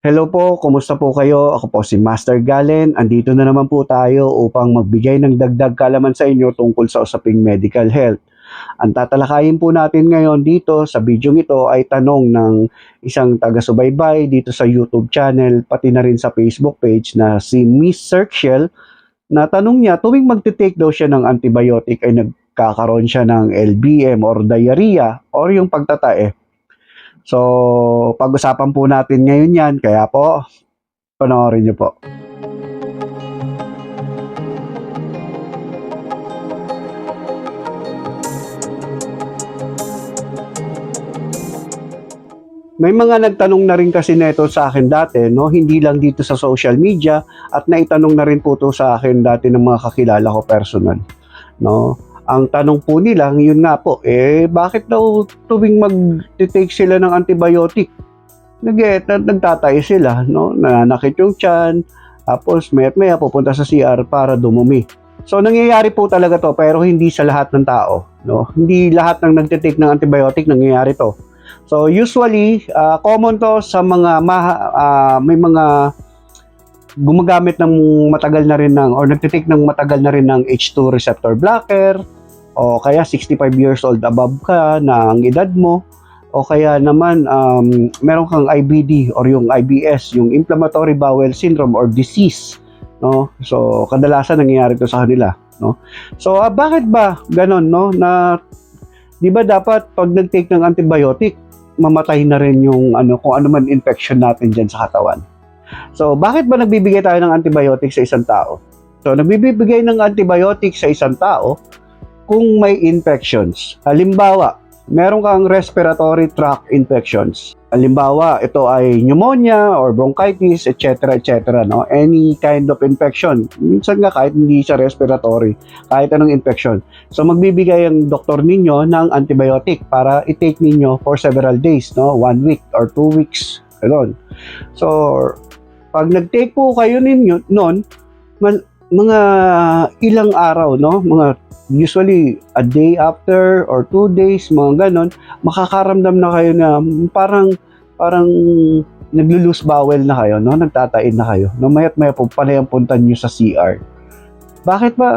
Hello po, kumusta po kayo? Ako po si Master Galen. Andito na naman po tayo upang magbigay ng dagdag kalaman sa inyo tungkol sa usaping medical health. Ang tatalakayin po natin ngayon dito sa video ito ay tanong ng isang taga-subaybay dito sa YouTube channel pati na rin sa Facebook page na si Miss Circle na tanong niya tuwing magte-take daw siya ng antibiotic ay nagkakaroon siya ng LBM or diarrhea or yung pagtatae. So, pag-usapan po natin ngayon yan. Kaya po, panoorin niyo po. May mga nagtanong na rin kasi neto sa akin dati, no? Hindi lang dito sa social media at naitanong na rin po to sa akin dati ng mga kakilala ko personal, no? Ang tanong po nila, yun nga po, eh bakit daw tuwing mag-take sila ng antibiotic? Nag nagtatay sila, no? Nananakit yung tiyan, tapos mayat maya pupunta sa CR para dumumi. So nangyayari po talaga to pero hindi sa lahat ng tao, no? Hindi lahat ng nagte-take ng antibiotic nangyayari to. So usually, uh, common to sa mga maha, uh, may mga gumagamit ng matagal na rin ng or nagte-take ng matagal na rin ng H2 receptor blocker o kaya 65 years old above ka na ang edad mo o kaya naman um, meron kang IBD or yung IBS, yung inflammatory bowel syndrome or disease, no? So kadalasan nangyayari to sa kanila, no? So uh, bakit ba ganon, no? Na 'di ba dapat pag nag-take ng antibiotic, mamatay na rin yung ano kung ano man infection natin diyan sa katawan. So bakit ba nagbibigay tayo ng antibiotic sa isang tao? So nagbibigay ng antibiotic sa isang tao kung may infections. Halimbawa, meron kang respiratory tract infections. Halimbawa, ito ay pneumonia or bronchitis, etc. etc. No? Any kind of infection. Minsan nga kahit hindi siya respiratory, kahit anong infection. So magbibigay ang doktor ninyo ng antibiotic para i-take ninyo for several days, no? One week or two weeks. Ganun. So, pag nag-take po kayo ninyo noon, mga ilang araw, no? Mga usually a day after or two days, mga ganon, makakaramdam na kayo na parang parang naglo-lose bowel na kayo, no? Nagtatain na kayo. No, mayat maya po ang punta niyo sa CR. Bakit ba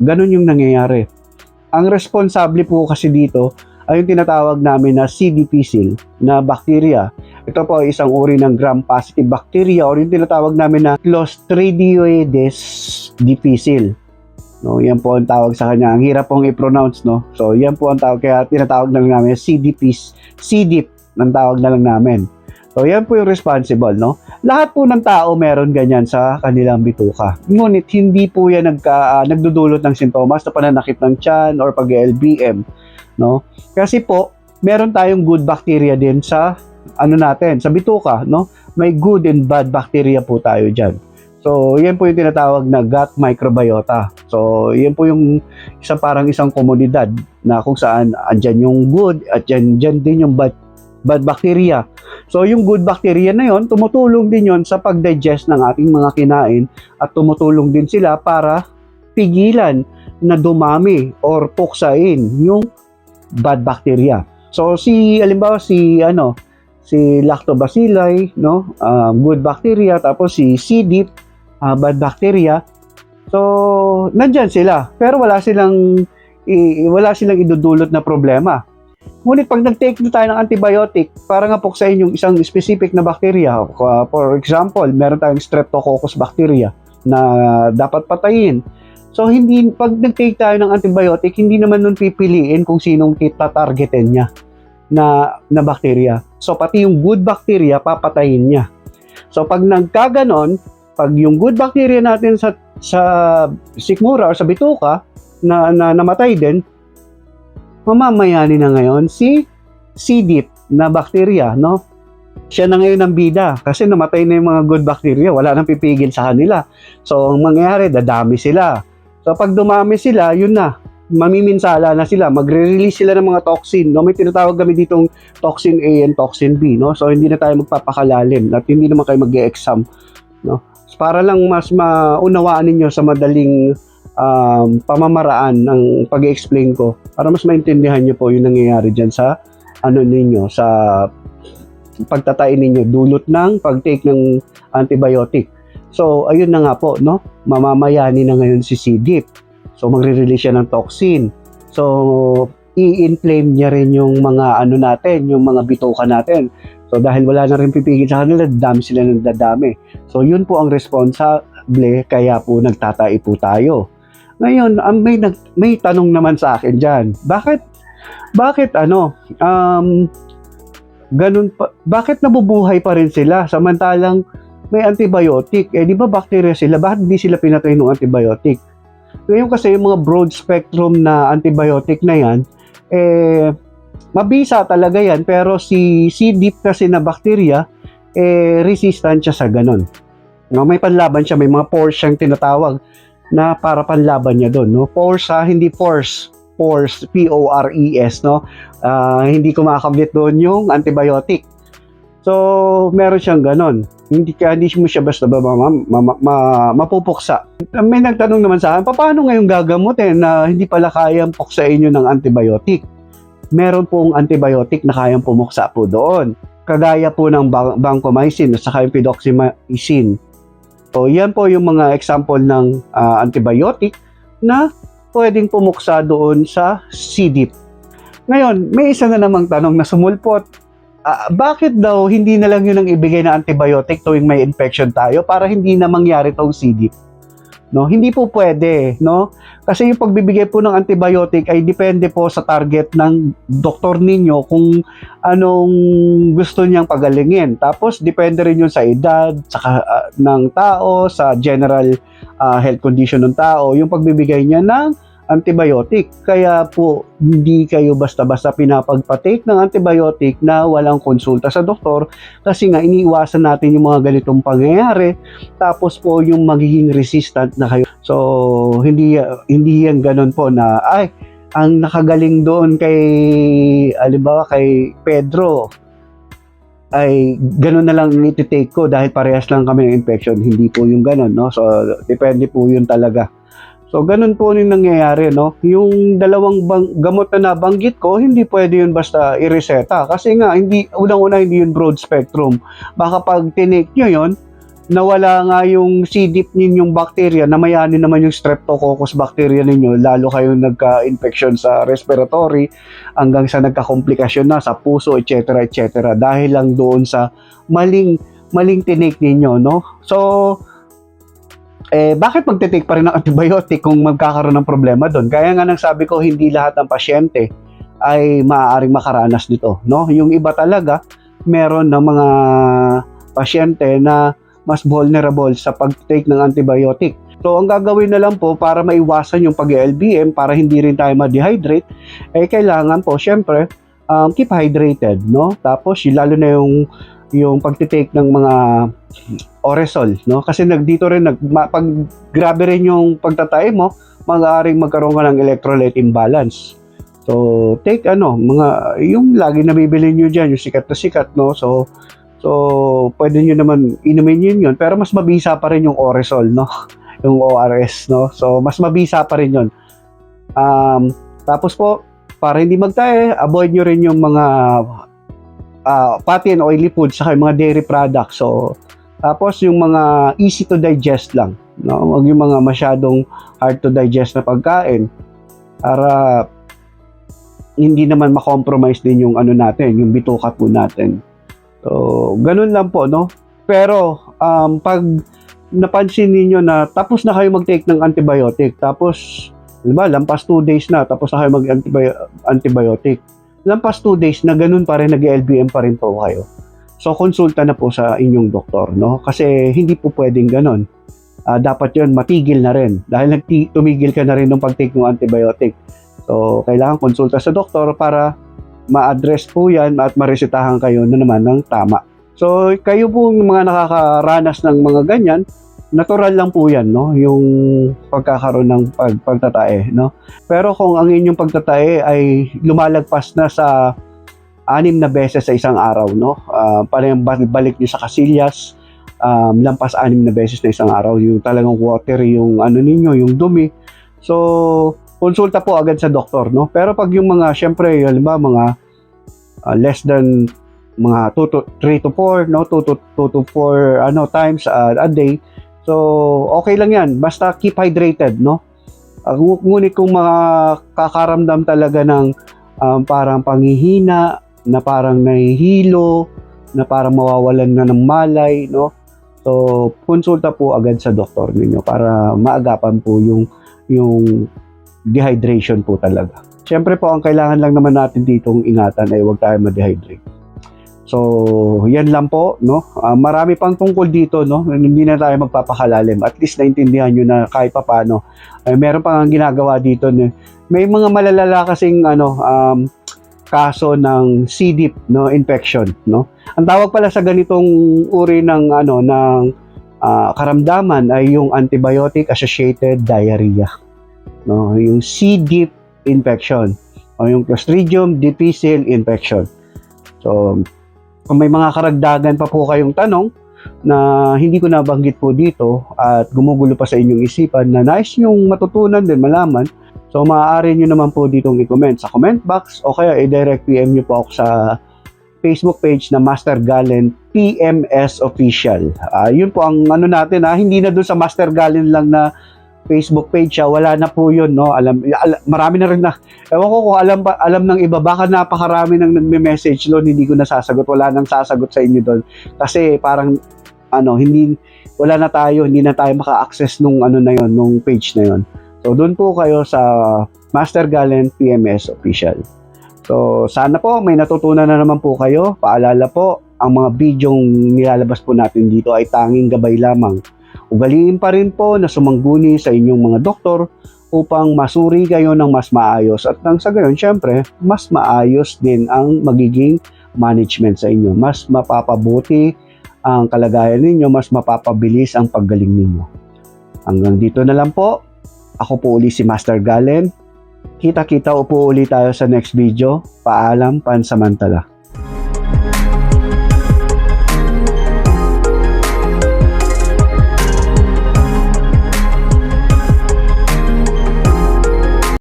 ganun yung nangyayari? Ang responsable po kasi dito ay yung tinatawag namin na C. difficile na bacteria. Ito po ay isang uri ng gram-positive bacteria or yung tinatawag namin na Clostridioides difficile. No, yan po ang tawag sa kanya. Ang hirap pong i-pronounce, no? So, yan po ang tawag. Kaya tinatawag na lang namin CDP, CDIP ng tawag na lang namin. So, yan po yung responsible, no? Lahat po ng tao meron ganyan sa kanilang bituka. Ngunit, hindi po yan nagka, uh, nagdudulot ng sintomas na pananakit ng tiyan or pag-LBM, no? Kasi po, meron tayong good bacteria din sa ano natin, sa bituka, no? May good and bad bacteria po tayo diyan. So, yan po yung tinatawag na gut microbiota. So, yan po yung isa parang isang komunidad na kung saan andyan yung good at dyan, dyan din yung bad, bad bacteria. So, yung good bacteria na yon tumutulong din yon sa pag-digest ng ating mga kinain at tumutulong din sila para pigilan na dumami or puksain yung bad bacteria. So, si, alimbawa, si, ano, si lactobacilli, no? Uh, good bacteria, tapos si C. diff, uh, bad bacteria. So, nandyan sila. Pero wala silang i, wala silang idudulot na problema. Ngunit pag nag-take na tayo ng antibiotic, para nga puksain yung isang specific na bacteria. Uh, for example, meron tayong streptococcus bacteria na dapat patayin. So, hindi, pag nag-take tayo ng antibiotic, hindi naman nun pipiliin kung sinong tita-targetin niya na, na bacteria. So, pati yung good bacteria, papatayin niya. So, pag nagkaganon, pag yung good bacteria natin sa sa sikmura or sa bituka na, na namatay din, mamamayani na ngayon si C. diff na bacteria, no? Siya na ngayon ang bida kasi namatay na yung mga good bacteria, wala nang pipigil sa kanila. So, ang mangyayari, dadami sila. So, pag dumami sila, yun na, mamiminsala na sila, magre-release sila ng mga toxin. No? May tinatawag kami ditong toxin A and toxin B. No? So, hindi na tayo magpapakalalim at hindi naman kayo mag-e-exam. No? Para lang mas maunawaan ninyo sa madaling um, pamamaraan ng pag-explain ko para mas maintindihan nyo po yung nangyayari dyan sa ano ninyo sa pagtatay ninyo dulot ng pag-take ng antibiotic. So, ayun na nga po, no? Mamamayani na ngayon si C. diff. So, magre-release siya ng toxin. So, i-inflame niya rin yung mga ano natin, yung mga bituka natin. So, dahil wala na rin pipigil sa kanila, dami sila ng dadami. So, yun po ang responsable, kaya po nagtatai po tayo. Ngayon, ang may, nag, may tanong naman sa akin dyan. Bakit, bakit ano, um, ganun pa, bakit nabubuhay pa rin sila samantalang may antibiotic? Eh, di ba bacteria sila? Bakit hindi sila pinatay ng antibiotic? Ngayon kasi yung mga broad spectrum na antibiotic na yan, eh, mabisa talaga yan, pero si C. diff kasi na bacteria, eh, resistant siya sa ganun. No, may panlaban siya, may mga pores siyang tinatawag na para panlaban niya doon. No? Pores ha, hindi force. Pores, P-O-R-E-S, no? Ah, hindi kumakabit doon yung antibiotic. So, meron siyang ganon. Hindi ka, hindi mo siya basta ba, ma, ma, ma, ma- mapupuksa. May nagtanong naman sa akin, paano ngayon gagamutin na hindi pala kayang puksain nyo ng antibiotic? Meron pong antibiotic na kayang pumuksa po doon. Kagaya po ng vancomycin at saka yung pidoximycin. So, yan po yung mga example ng ah, antibiotic na pwedeng pumuksa doon sa C. diff. Ngayon, may isa na namang tanong na sumulpot. Ah, bakit daw hindi na lang yun ang ibigay na antibiotic tuwing may infection tayo para hindi na mangyari tong C. diff? No, hindi po pwede, no? Kasi yung pagbibigay po ng antibiotic ay depende po sa target ng doktor ninyo kung anong gusto niyang pagalingin. Tapos depende rin yun sa edad, sa ng tao, sa general ah, health condition ng tao, yung pagbibigay niya ng antibiotic. Kaya po, hindi kayo basta-basta pinapagpatake ng antibiotic na walang konsulta sa doktor kasi nga iniiwasan natin yung mga ganitong pangyayari tapos po yung magiging resistant na kayo. So, hindi hindi yan ganun po na ay ang nakagaling doon kay alimbawa kay Pedro ay ganun na lang iti-take ko dahil parehas lang kami ng infection. Hindi po yung ganun, no? So, depende po yun talaga. So, ganun po yung nangyayari, no? Yung dalawang bang, gamot na nabanggit ko, hindi pwede yun basta ireseta. Kasi nga, hindi, unang-una hindi yun broad spectrum. Baka pag tinake nyo yun, nawala nga yung C. diff ninyong bacteria, namayanin naman yung streptococcus bacteria ninyo, lalo kayong nagka-infection sa respiratory, hanggang sa nagka-komplikasyon na sa puso, etc. etc. Dahil lang doon sa maling, maling tinake ninyo, no? So, eh, bakit magte-take pa rin ng antibiotic kung magkakaroon ng problema doon? Kaya nga nang sabi ko, hindi lahat ng pasyente ay maaaring makaranas nito. No? Yung iba talaga, meron ng mga pasyente na mas vulnerable sa pag-take ng antibiotic. So, ang gagawin na lang po para maiwasan yung pag-LBM, para hindi rin tayo ma-dehydrate, eh kailangan po, syempre, um, keep hydrated, no? Tapos, lalo na yung yung pagtitake ng mga oresol, no? Kasi nag dito rin nag pag grabe rin yung pagtatay mo, maaaring magkaroon ka ng electrolyte imbalance. So, take ano, mga yung lagi nabibili niyo diyan, yung sikat na sikat, no? So, so pwede niyo naman inumin yun yun, pero mas mabisa pa rin yung oresol, no? Yung ORS, no? So, mas mabisa pa rin yun. Um, tapos po, para hindi magtae, avoid nyo rin yung mga uh, fatty and oily foods saka yung mga dairy products. So, tapos yung mga easy to digest lang. No? Huwag yung mga masyadong hard to digest na pagkain para hindi naman ma-compromise din yung ano natin, yung bituka po natin. So, ganun lang po, no? Pero, um, pag napansin niyo na tapos na kayo mag-take ng antibiotic, tapos, diba, lampas 2 days na, tapos na kayo mag-antibiotic, lampas 2 days na ganun pa rin, nag-LBM pa rin po kayo. So, konsulta na po sa inyong doktor, no? Kasi hindi po pwedeng ganun. Ah, dapat yon matigil na rin. Dahil nagti- tumigil ka na rin ng pag-take ng antibiotic. So, kailangan konsulta sa doktor para ma-address po yan at maresetahan kayo na naman ng tama. So, kayo po mga nakakaranas ng mga ganyan, natural lang po yan, no? Yung pagkakaroon ng pag pagtatae, no? Pero kung ang inyong pagtatae ay lumalagpas na sa anim na beses sa isang araw, no? Uh, parang balik niyo sa kasilyas, um, lampas anim na beses na isang araw, yung talagang water, yung ano ninyo, yung dumi. So, konsulta po agad sa doktor, no? Pero pag yung mga, syempre, halimbawa, mga uh, less than mga 2 to 3 to 4 no 2 to 2 to 4 ano times uh, a day so okay lang yan basta keep hydrated no uh, ngu- ngunit kung makakaramdam talaga ng um, parang panghihina na parang nahihilo na parang mawawalan na ng malay no so konsulta po agad sa doktor ninyo para maagapan po yung yung dehydration po talaga Siyempre po, ang kailangan lang naman natin ditong ingatan ay huwag tayo ma-dehydrate. So, yan lang po, no? Ah, marami pang tungkol dito, no? Hindi na tayo magpapakalalim. At least naintindihan nyo na kahit pa paano. Ay, meron pang ang ginagawa dito. No? May mga malalala kasing ano, um, kaso ng C. diff, no? Infection, no? Ang tawag pala sa ganitong uri ng ano ng ah, karamdaman ay yung antibiotic associated diarrhea. No, yung C. diff infection o yung Clostridium difficile infection. So, kung may mga karagdagan pa po kayong tanong na hindi ko nabanggit po dito at gumugulo pa sa inyong isipan na nais yung matutunan din, malaman, so maaari nyo naman po ditong i-comment sa comment box o kaya i-direct PM nyo po ako sa Facebook page na Master Galen PMS Official. Ah, yun po ang ano natin ha, hindi na doon sa Master Galen lang na Facebook page siya, wala na po yun, no? Alam, al- marami na rin na, ewan ko kung alam, alam ng iba, baka napakarami nang nagme-message doon, hindi ko nasasagot, wala nang sasagot sa inyo doon. Kasi parang, ano, hindi, wala na tayo, hindi na tayo maka-access nung ano na yon nung page na yon So, doon po kayo sa Master Galen PMS Official. So, sana po may natutunan na naman po kayo. Paalala po, ang mga bidyong nilalabas po natin dito ay tanging gabay lamang. Ugaliin pa rin po na sumangguni sa inyong mga doktor upang masuri kayo ng mas maayos at nang sa gayon, syempre, mas maayos din ang magiging management sa inyo. Mas mapapabuti ang kalagayan ninyo, mas mapapabilis ang paggaling ninyo. Hanggang dito na lang po. Ako po uli si Master Galen. Kita-kita po uli tayo sa next video. Paalam pansamantala.